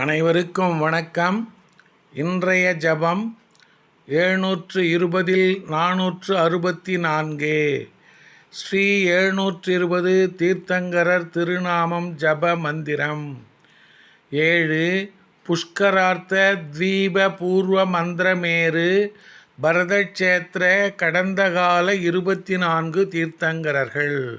அனைவருக்கும் வணக்கம். இன்றைய ஜபம் எழுநூற்று இருபதில் நானூற்று அறுபத்தி நான்கு ஸ்ரீ எழுநூற்று இருபது தீர்த்தங்கரர் திருநாமம் ஜப மந்திரம். ஏழு புஷ்கரார்த்த தீப பூர்வ மந்திரமேரு பரதக்ஷேத்திர கடந்த கால இருபத்தி நான்கு தீர்த்தங்கரர்கள்.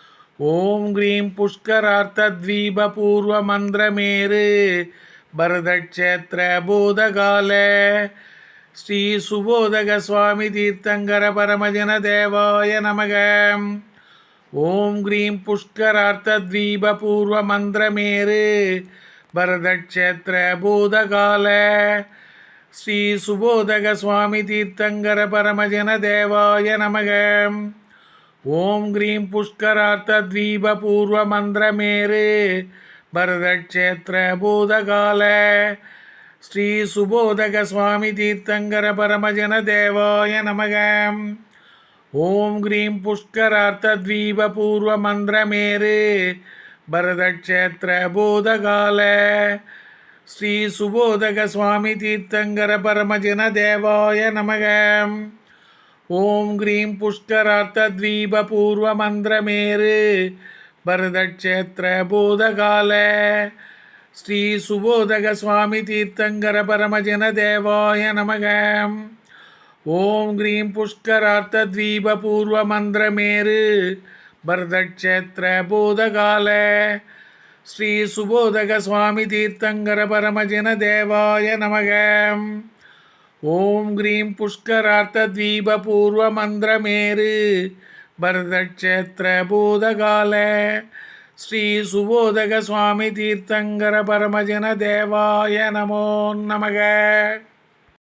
ஓம் கிரீம் புஷ்கரார்த்தத்வீபூர்வமந்திரமேரு பரதக்ஷேத்திர பூதகால ஸ்ரீ சுபோதக சுவாமி தீர்த்தங்கர பரமஜன தேவாய பரதக்ஷேத்திர பூதகால ஸ்ரீ சுபோதக சுவாமி தீர்த்தங்கர பரமஜன தேவாய நமக. ஓம் க்ரீம் புஷ்கரார்த்தத்வீபூர்வமந்திரமேரு பரதக்ஷேத்திர பூதகால ஸ்ரீ சுபோதக சுவாமி தீர்த்தங்கர பரமஜன தேவாய நமகம் ஓம் க்ரீம் புஷ்கரார்த்தத்வீபூர்வமந்திரமேரு பரதக்ஷேத்திர பூதகால ஸ்ரீ சுபோதக சுவாமி தீர்த்தங்கர பரமஜன தேவாய நமக. ஓம் க்ரீம் புஷ்கரார்த்தத்வீபூர்வமந்திரமேரு பரதக்ஷேத்திர பூதகால ஸ்ரீ சுபோதக சுவாமி தீர்த்தங்கர பரமஜன தேவாய நமகம் ஓம் கிரீம் க்ரீம் புஷ்கரார்த்தத்வீபூர்வமந்திரமேரு பரதக்ஷேத்திர பூதகால ஸ்ரீ சுபோதக சுவாமி தீர்த்தங்கர பரமஜன தேவாய நமக. ஓம் கிரீம் க்ரீம் புஷ்கரார்த்தத்வீபூர்வமந்திரமேரு பரதக்ஷேத்திர பூதகால ஸ்ரீ சுபோதக சுவாமி தீர்த்தங்கர பரமஜன தேவாய நமகம் ஓம் க்ரீம் புஷ்கரார்த்தத்வீபூர்வமந்திரமேரு பரதக்ஷேத்திர பூதகால ஸ்ரீ சுபோதக